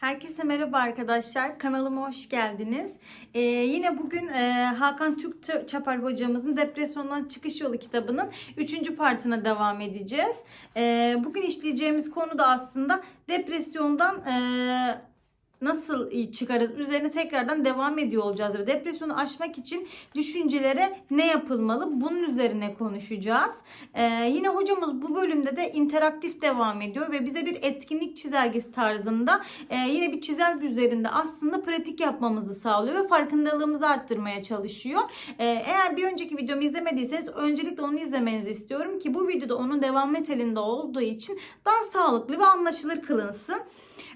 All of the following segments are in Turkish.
Herkese merhaba arkadaşlar. Kanalıma hoş geldiniz. Ee, yine bugün e, Hakan Türk Çapar hocamızın Depresyondan Çıkış Yolu kitabının 3. partına devam edeceğiz. Ee, bugün işleyeceğimiz konu da aslında depresyondan e, nasıl çıkarız üzerine tekrardan devam ediyor olacağız ve depresyonu aşmak için düşüncelere ne yapılmalı bunun üzerine konuşacağız. Ee, yine hocamız bu bölümde de interaktif devam ediyor ve bize bir etkinlik çizelgesi tarzında e, yine bir çizelge üzerinde aslında pratik yapmamızı sağlıyor ve farkındalığımızı arttırmaya çalışıyor. Ee, eğer bir önceki videomu izlemediyseniz öncelikle onu izlemenizi istiyorum ki bu videoda onun devam niteliğinde olduğu için daha sağlıklı ve anlaşılır kılınsın.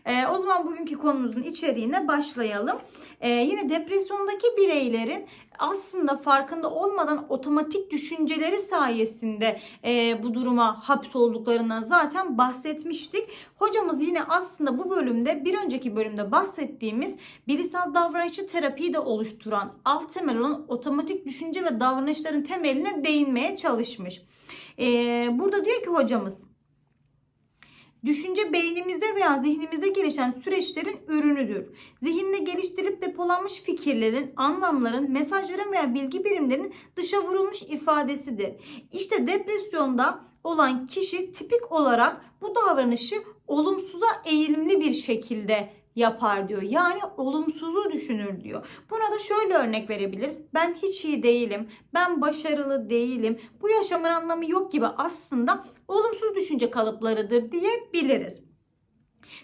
Ee, o zaman bugünkü konumuzun içeriğine başlayalım. Ee, yine depresyondaki bireylerin aslında farkında olmadan otomatik düşünceleri sayesinde e, bu duruma hapsolduklarından zaten bahsetmiştik. Hocamız yine aslında bu bölümde bir önceki bölümde bahsettiğimiz bilişsel davranışçı terapiyi de oluşturan alt temel olan otomatik düşünce ve davranışların temeline değinmeye çalışmış. E, burada diyor ki hocamız Düşünce beynimizde veya zihnimizde gelişen süreçlerin ürünüdür. Zihinde geliştirilip depolanmış fikirlerin, anlamların, mesajların veya bilgi birimlerinin dışa vurulmuş ifadesidir. İşte depresyonda olan kişi tipik olarak bu davranışı olumsuza eğilimli bir şekilde yapar diyor. Yani olumsuzu düşünür diyor. Buna da şöyle örnek verebiliriz. Ben hiç iyi değilim. Ben başarılı değilim. Bu yaşamın anlamı yok gibi aslında olumsuz düşünce kalıplarıdır diyebiliriz.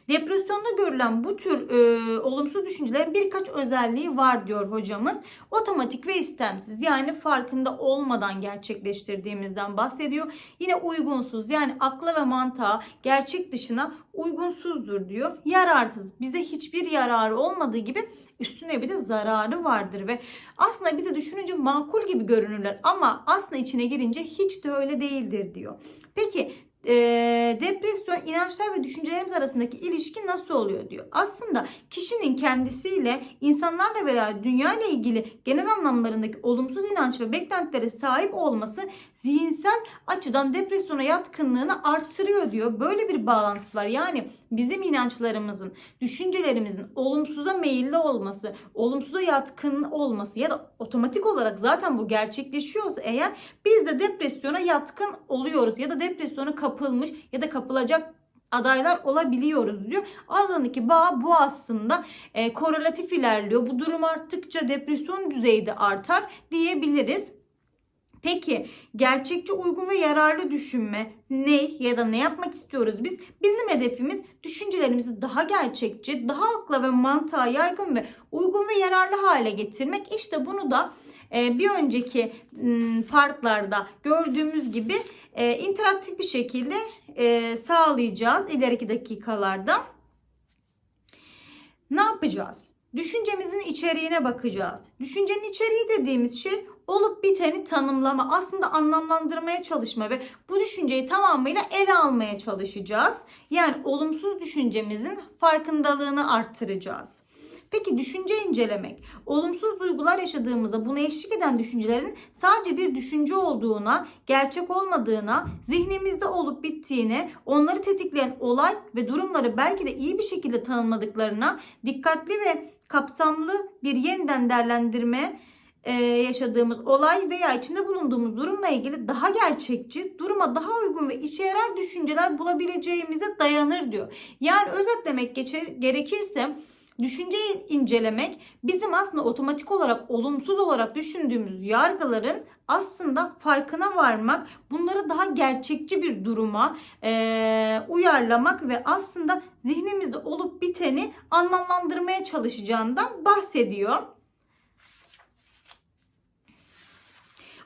Depresyonda görülen bu tür e, olumsuz düşüncelerin birkaç özelliği var diyor hocamız. Otomatik ve istemsiz yani farkında olmadan gerçekleştirdiğimizden bahsediyor. Yine uygunsuz yani akla ve mantığa gerçek dışına uygunsuzdur diyor. Yararsız bize hiçbir yararı olmadığı gibi üstüne bir de zararı vardır ve aslında bize düşününce makul gibi görünürler ama aslında içine girince hiç de öyle değildir diyor. Peki e, depresyon inançlar ve düşüncelerimiz arasındaki ilişki nasıl oluyor diyor. Aslında kişinin kendisiyle insanlarla veya dünya ile ilgili genel anlamlarındaki olumsuz inanç ve beklentilere sahip olması zihinsel açıdan depresyona yatkınlığını artırıyor diyor. Böyle bir bağlantısı var. Yani bizim inançlarımızın, düşüncelerimizin olumsuza meyilli olması, olumsuza yatkın olması ya da otomatik olarak zaten bu gerçekleşiyorsa eğer biz de depresyona yatkın oluyoruz ya da depresyona kapılmış ya da kapılacak adaylar olabiliyoruz diyor. Aralarındaki bağ bu aslında e, korelatif ilerliyor. Bu durum arttıkça depresyon düzeyi de artar diyebiliriz. Peki gerçekçi uygun ve yararlı düşünme ne ya da ne yapmak istiyoruz biz? Bizim hedefimiz düşüncelerimizi daha gerçekçi, daha akla ve mantığa yaygın ve uygun ve yararlı hale getirmek. İşte bunu da e, bir önceki partlarda gördüğümüz gibi e, interaktif bir şekilde e, sağlayacağız ileriki dakikalarda. Ne yapacağız? Düşüncemizin içeriğine bakacağız. Düşüncenin içeriği dediğimiz şey olup biteni tanımlama, aslında anlamlandırmaya çalışma ve bu düşünceyi tamamıyla ele almaya çalışacağız. Yani olumsuz düşüncemizin farkındalığını arttıracağız. Peki düşünce incelemek. Olumsuz duygular yaşadığımızda buna eşlik eden düşüncelerin sadece bir düşünce olduğuna, gerçek olmadığına, zihnimizde olup bittiğine, onları tetikleyen olay ve durumları belki de iyi bir şekilde tanımladıklarına, dikkatli ve kapsamlı bir yeniden değerlendirme e, yaşadığımız olay veya içinde bulunduğumuz durumla ilgili daha gerçekçi, duruma daha uygun ve işe yarar düşünceler bulabileceğimize dayanır diyor. Yani özetlemek geçer, gerekirse düşünceyi incelemek bizim aslında otomatik olarak olumsuz olarak düşündüğümüz yargıların aslında farkına varmak, bunları daha gerçekçi bir duruma e, uyarlamak ve aslında zihnimizde olup biteni anlamlandırmaya çalışacağından bahsediyor.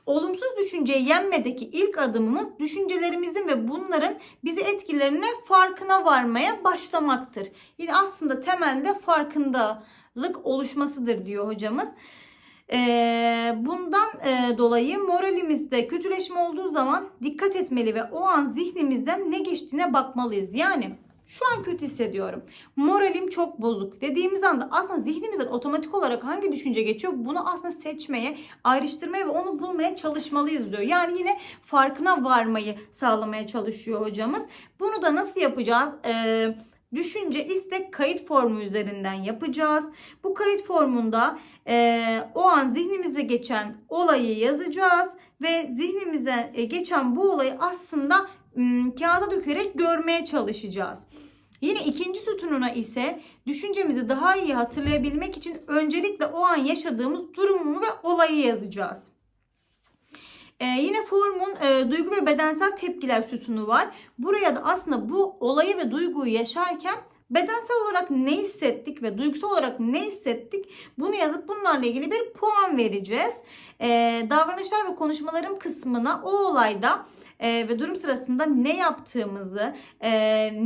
Olumsuz düşünceyi yenmedeki ilk adımımız düşüncelerimizin ve bunların bizi etkilerine farkına varmaya başlamaktır. Yine aslında temelde farkındalık oluşmasıdır diyor hocamız. Ee, bundan e, dolayı moralimizde kötüleşme olduğu zaman dikkat etmeli ve o an zihnimizden ne geçtiğine bakmalıyız. Yani şu an kötü hissediyorum. Moralim çok bozuk dediğimiz anda aslında zihnimizden otomatik olarak hangi düşünce geçiyor bunu aslında seçmeye, ayrıştırmaya ve onu bulmaya çalışmalıyız diyor. Yani yine farkına varmayı sağlamaya çalışıyor hocamız. Bunu da nasıl yapacağız? Ee, düşünce, istek, kayıt formu üzerinden yapacağız. Bu kayıt formunda e, o an zihnimize geçen olayı yazacağız ve zihnimize e, geçen bu olayı aslında kağıda dökerek görmeye çalışacağız. Yine ikinci sütununa ise düşüncemizi daha iyi hatırlayabilmek için öncelikle o an yaşadığımız durumu ve olayı yazacağız. Ee, yine formun e, duygu ve bedensel tepkiler sütunu var. Buraya da aslında bu olayı ve duyguyu yaşarken bedensel olarak ne hissettik ve duygusal olarak ne hissettik bunu yazıp bunlarla ilgili bir puan vereceğiz. Ee, davranışlar ve konuşmalarım kısmına o olayda e, ve durum sırasında ne yaptığımızı, e,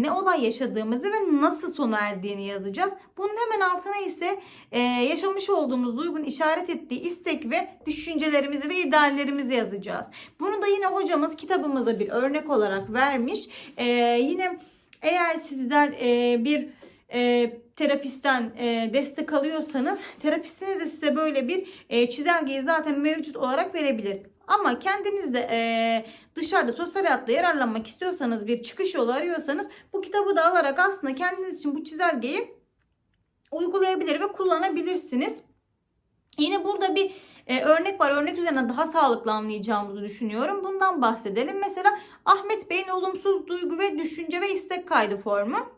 ne olay yaşadığımızı ve nasıl sona erdiğini yazacağız. Bunun hemen altına ise e, yaşamış olduğumuz duygun işaret ettiği istek ve düşüncelerimizi ve ideallerimizi yazacağız. Bunu da yine hocamız kitabımıza bir örnek olarak vermiş. E, yine eğer sizler e, bir e, terapistten e, destek alıyorsanız terapistiniz de size böyle bir e, çizelgeyi zaten mevcut olarak verebilir. Ama kendiniz de e, dışarıda sosyal hayatta yararlanmak istiyorsanız bir çıkış yolu arıyorsanız bu kitabı da alarak aslında kendiniz için bu çizelgeyi uygulayabilir ve kullanabilirsiniz. Yine burada bir e, örnek var. Örnek üzerine daha sağlıklı anlayacağımızı düşünüyorum. Bundan bahsedelim. Mesela Ahmet Bey'in olumsuz duygu ve düşünce ve istek kaydı formu.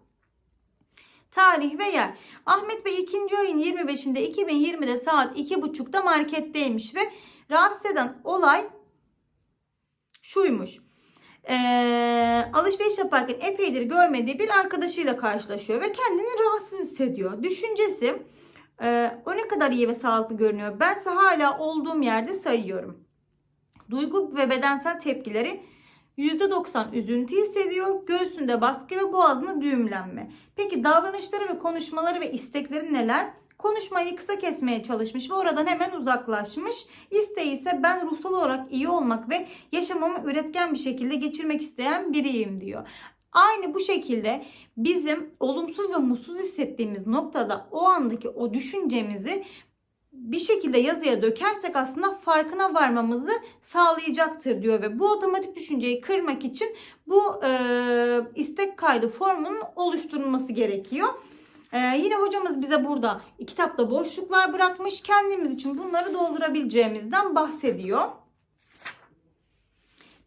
Tarih ve yer. Ahmet Bey 2. ayın 25'inde 2020'de saat 2.30'da marketteymiş ve rahatsız eden olay şuymuş. Ee, alışveriş yaparken epeydir görmediği bir arkadaşıyla karşılaşıyor ve kendini rahatsız hissediyor. Düşüncesi e, o ne kadar iyi ve sağlıklı görünüyor. Bense hala olduğum yerde sayıyorum. Duygu ve bedensel tepkileri %90 üzüntü hissediyor. Göğsünde baskı ve boğazında düğümlenme. Peki davranışları ve konuşmaları ve istekleri neler? Konuşmayı kısa kesmeye çalışmış ve oradan hemen uzaklaşmış. İsteği ise ben ruhsal olarak iyi olmak ve yaşamamı üretken bir şekilde geçirmek isteyen biriyim diyor. Aynı bu şekilde bizim olumsuz ve mutsuz hissettiğimiz noktada o andaki o düşüncemizi bir şekilde yazıya dökersek aslında farkına varmamızı sağlayacaktır diyor ve bu otomatik düşünceyi kırmak için bu e, istek kaydı formunun oluşturulması gerekiyor. E, yine hocamız bize burada kitapta boşluklar bırakmış. Kendimiz için bunları doldurabileceğimizden bahsediyor.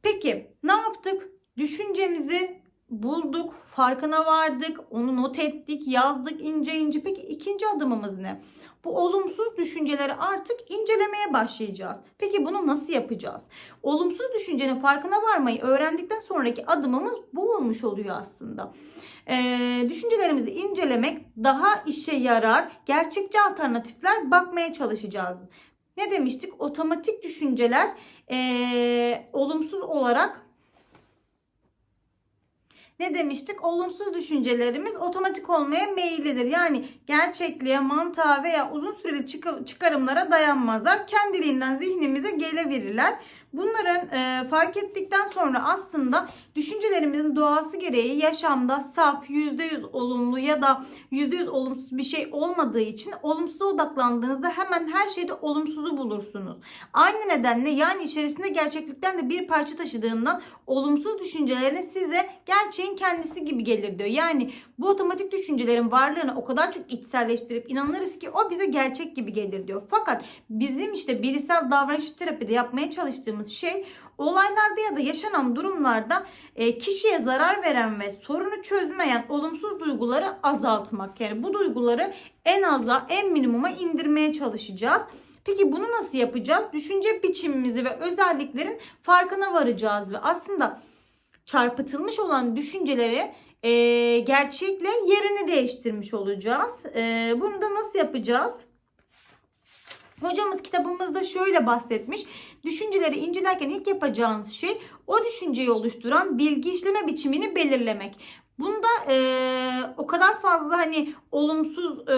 Peki ne yaptık? Düşüncemizi bulduk, farkına vardık, onu not ettik, yazdık ince ince. Peki ikinci adımımız ne? Bu olumsuz düşünceleri artık incelemeye başlayacağız. Peki bunu nasıl yapacağız? Olumsuz düşüncenin farkına varmayı öğrendikten sonraki adımımız bu olmuş oluyor aslında. Ee, düşüncelerimizi incelemek daha işe yarar, gerçekçi alternatifler bakmaya çalışacağız. Ne demiştik? Otomatik düşünceler ee, olumsuz olarak ne demiştik? Olumsuz düşüncelerimiz otomatik olmaya meyillidir. Yani gerçekliğe, mantığa veya uzun süreli çıkarımlara dayanmazlar. Kendiliğinden zihnimize geleverirler. Bunların e, fark ettikten sonra aslında düşüncelerimizin doğası gereği yaşamda saf, %100 olumlu ya da %100 olumsuz bir şey olmadığı için olumsuza odaklandığınızda hemen her şeyde olumsuzu bulursunuz. Aynı nedenle yani içerisinde gerçeklikten de bir parça taşıdığından olumsuz düşüncelerin size gerçeğin kendisi gibi gelir diyor. Yani bu otomatik düşüncelerin varlığını o kadar çok içselleştirip inanırız ki o bize gerçek gibi gelir diyor. Fakat bizim işte bilişsel davranış terapide yapmaya çalıştığımız şey olaylarda ya da yaşanan durumlarda e, kişiye zarar veren ve sorunu çözmeyen olumsuz duyguları azaltmak. Yani bu duyguları en aza, en minimuma indirmeye çalışacağız. Peki bunu nasıl yapacağız? Düşünce biçimimizi ve özelliklerin farkına varacağız ve aslında çarpıtılmış olan düşünceleri e, gerçekle yerini değiştirmiş olacağız. E, bunu da nasıl yapacağız? Hocamız kitabımızda şöyle bahsetmiş. Düşünceleri incelerken ilk yapacağınız şey o düşünceyi oluşturan bilgi işleme biçimini belirlemek. Bunda e, o kadar fazla hani olumsuz e,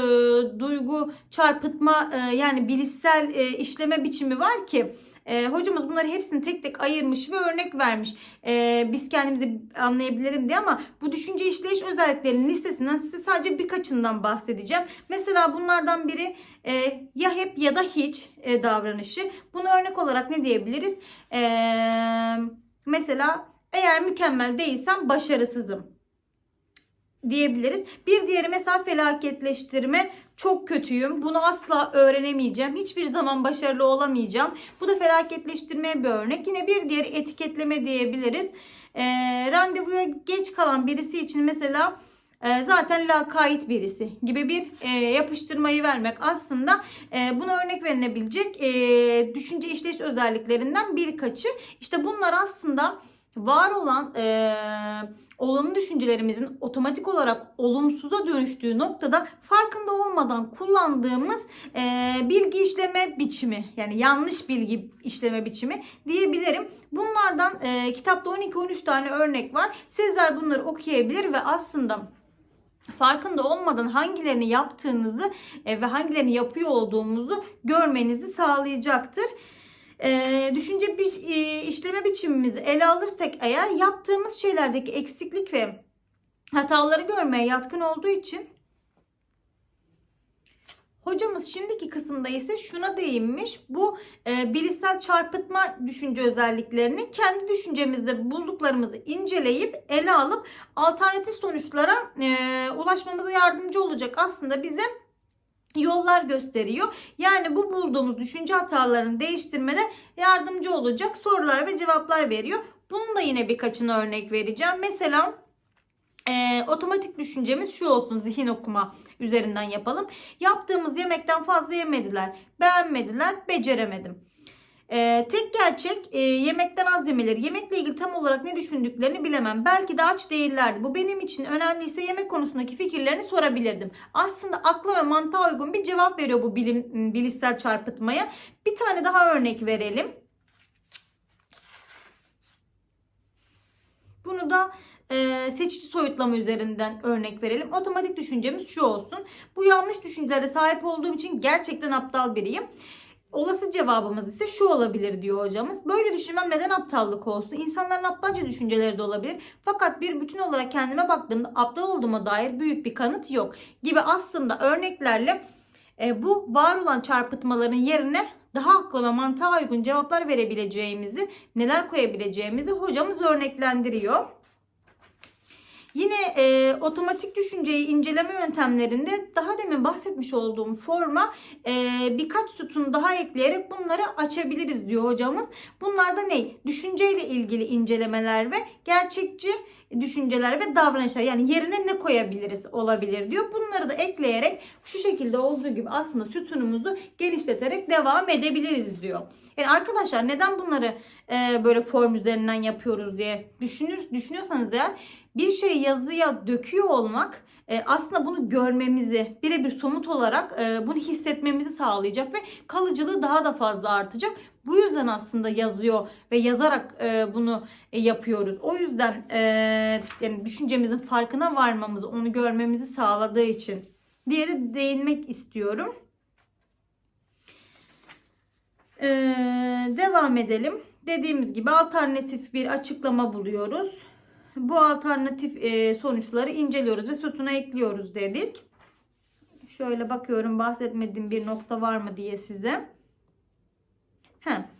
duygu çarpıtma e, yani bilişsel e, işleme biçimi var ki e, hocamız bunları hepsini tek tek ayırmış ve örnek vermiş. E, biz kendimizi anlayabilirim diye ama bu düşünce işleyiş özelliklerinin listesinden size sadece birkaçından bahsedeceğim. Mesela bunlardan biri e, ya hep ya da hiç e, davranışı. Bunu örnek olarak ne diyebiliriz? E, mesela eğer mükemmel değilsem başarısızım diyebiliriz. Bir diğeri mesela felaketleştirme. Çok kötüyüm. Bunu asla öğrenemeyeceğim. Hiçbir zaman başarılı olamayacağım. Bu da felaketleştirmeye bir örnek. Yine bir diğeri etiketleme diyebiliriz. E, randevuya geç kalan birisi için mesela e, zaten lakayt birisi gibi bir e, yapıştırmayı vermek aslında e, buna örnek verilebilecek e, düşünce işleyiş özelliklerinden birkaçı. İşte bunlar aslında var olan e, olumlu düşüncelerimizin otomatik olarak olumsuza dönüştüğü noktada farkında olmadan kullandığımız e, bilgi işleme biçimi yani yanlış bilgi işleme biçimi diyebilirim. Bunlardan e, kitapta 12-13 tane örnek var. Sizler bunları okuyabilir ve aslında farkında olmadan hangilerini yaptığınızı e, ve hangilerini yapıyor olduğumuzu görmenizi sağlayacaktır. E, düşünce bir e, işleme biçimimizi ele alırsak eğer yaptığımız şeylerdeki eksiklik ve hataları görmeye yatkın olduğu için Hocamız şimdiki kısımda ise şuna değinmiş. Bu e, bilişsel çarpıtma düşünce özelliklerini kendi düşüncemizde bulduklarımızı inceleyip ele alıp alternatif sonuçlara e, ulaşmamıza yardımcı olacak aslında bize yollar gösteriyor. Yani bu bulduğumuz düşünce hatalarını değiştirmede yardımcı olacak sorular ve cevaplar veriyor. Bunun da yine birkaçını örnek vereceğim. Mesela e, otomatik düşüncemiz şu olsun zihin okuma üzerinden yapalım. Yaptığımız yemekten fazla yemediler, beğenmediler, beceremedim. E, tek gerçek e, yemekten az yemeleri. Yemekle ilgili tam olarak ne düşündüklerini bilemem. Belki de aç değillerdi. Bu benim için önemliyse yemek konusundaki fikirlerini sorabilirdim. Aslında akla ve mantığa uygun bir cevap veriyor bu bilim, bilişsel çarpıtmaya. Bir tane daha örnek verelim. Bunu da e, seçici soyutlama üzerinden örnek verelim. Otomatik düşüncemiz şu olsun. Bu yanlış düşüncelere sahip olduğum için gerçekten aptal biriyim. Olası cevabımız ise şu olabilir diyor hocamız. Böyle düşünmem neden aptallık olsun? İnsanların aptalca düşünceleri de olabilir. Fakat bir bütün olarak kendime baktığımda aptal olduğuma dair büyük bir kanıt yok. Gibi aslında örneklerle e, bu var olan çarpıtmaların yerine daha akla ve mantığa uygun cevaplar verebileceğimizi, neler koyabileceğimizi hocamız örneklendiriyor. Yine e, otomatik düşünceyi inceleme yöntemlerinde daha demin bahsetmiş olduğum forma e, birkaç sütun daha ekleyerek bunları açabiliriz diyor hocamız. Bunlar da ne? Düşünceyle ilgili incelemeler ve gerçekçi düşünceler ve davranışlar yani yerine ne koyabiliriz olabilir diyor. Bunları da ekleyerek şu şekilde olduğu gibi aslında sütunumuzu geliştirerek devam edebiliriz diyor. Yani arkadaşlar neden bunları e, böyle form üzerinden yapıyoruz diye düşünür, düşünüyorsanız eğer bir şeyi yazıya döküyor olmak e, aslında bunu görmemizi birebir somut olarak e, bunu hissetmemizi sağlayacak ve kalıcılığı daha da fazla artacak. Bu yüzden aslında yazıyor ve yazarak e, bunu e, yapıyoruz. O yüzden e, yani düşüncemizin farkına varmamızı, onu görmemizi sağladığı için diye de değinmek istiyorum. E, devam edelim. Dediğimiz gibi alternatif bir açıklama buluyoruz. Bu alternatif e, sonuçları inceliyoruz ve sütuna ekliyoruz dedik. Şöyle bakıyorum bahsetmediğim bir nokta var mı diye size. Heh.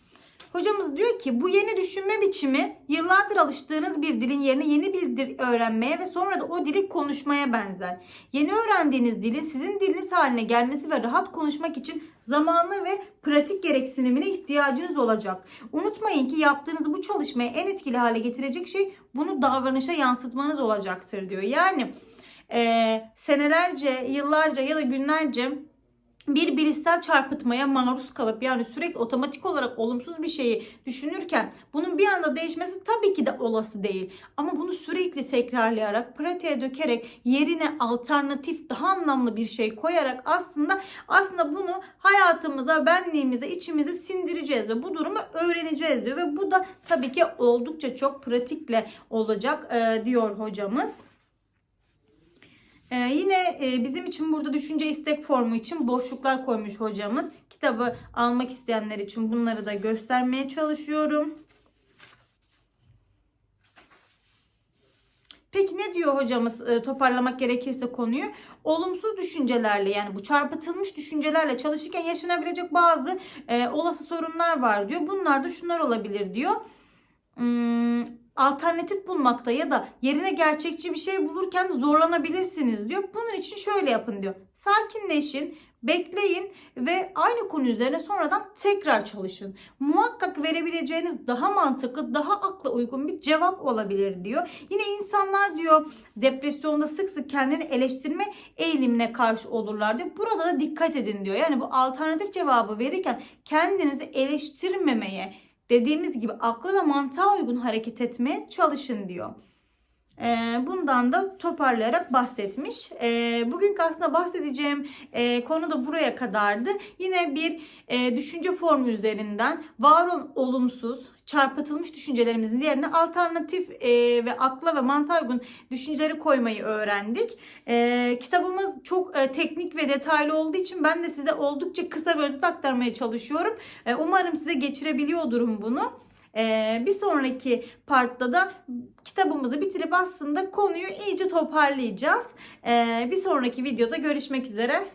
Hocamız diyor ki bu yeni düşünme biçimi yıllardır alıştığınız bir dilin yerine yeni bir dil öğrenmeye ve sonra da o dili konuşmaya benzer. Yeni öğrendiğiniz dilin sizin diliniz haline gelmesi ve rahat konuşmak için zamanlı ve pratik gereksinimine ihtiyacınız olacak. Unutmayın ki yaptığınız bu çalışmayı en etkili hale getirecek şey bunu davranışa yansıtmanız olacaktır diyor. Yani e, senelerce, yıllarca ya da günlerce bir bilişsel çarpıtmaya maruz kalıp yani sürekli otomatik olarak olumsuz bir şeyi düşünürken bunun bir anda değişmesi tabii ki de olası değil. Ama bunu sürekli tekrarlayarak, pratiğe dökerek, yerine alternatif, daha anlamlı bir şey koyarak aslında aslında bunu hayatımıza, benliğimize, içimize sindireceğiz ve bu durumu öğreneceğiz diyor ve bu da tabii ki oldukça çok pratikle olacak diyor hocamız. Ee, yine e, bizim için burada düşünce istek formu için boşluklar koymuş hocamız. Kitabı almak isteyenler için bunları da göstermeye çalışıyorum. Peki ne diyor hocamız e, toparlamak gerekirse konuyu? Olumsuz düşüncelerle yani bu çarpıtılmış düşüncelerle çalışırken yaşanabilecek bazı e, olası sorunlar var diyor. Bunlar da şunlar olabilir diyor. Hmm, alternatif bulmakta ya da yerine gerçekçi bir şey bulurken zorlanabilirsiniz diyor. Bunun için şöyle yapın diyor. Sakinleşin, bekleyin ve aynı konu üzerine sonradan tekrar çalışın. Muhakkak verebileceğiniz daha mantıklı, daha akla uygun bir cevap olabilir diyor. Yine insanlar diyor depresyonda sık sık kendini eleştirme eğilimine karşı olurlar diyor. Burada da dikkat edin diyor. Yani bu alternatif cevabı verirken kendinizi eleştirmemeye, dediğimiz gibi aklı ve mantığa uygun hareket etmeye çalışın diyor. Ee, bundan da toparlayarak bahsetmiş. Ee, bugünkü aslında bahsedeceğim e, konu da buraya kadardı. Yine bir e, düşünce formu üzerinden var olumsuz, çarpıtılmış düşüncelerimizin yerine alternatif e, ve akla ve mantığa uygun düşünceleri koymayı öğrendik. E, kitabımız çok e, teknik ve detaylı olduğu için ben de size oldukça kısa ve özet aktarmaya çalışıyorum. E, umarım size geçirebiliyordurum bunu. Ee, bir sonraki partta da kitabımızı bitirip aslında konuyu iyice toparlayacağız. Ee, bir sonraki videoda görüşmek üzere.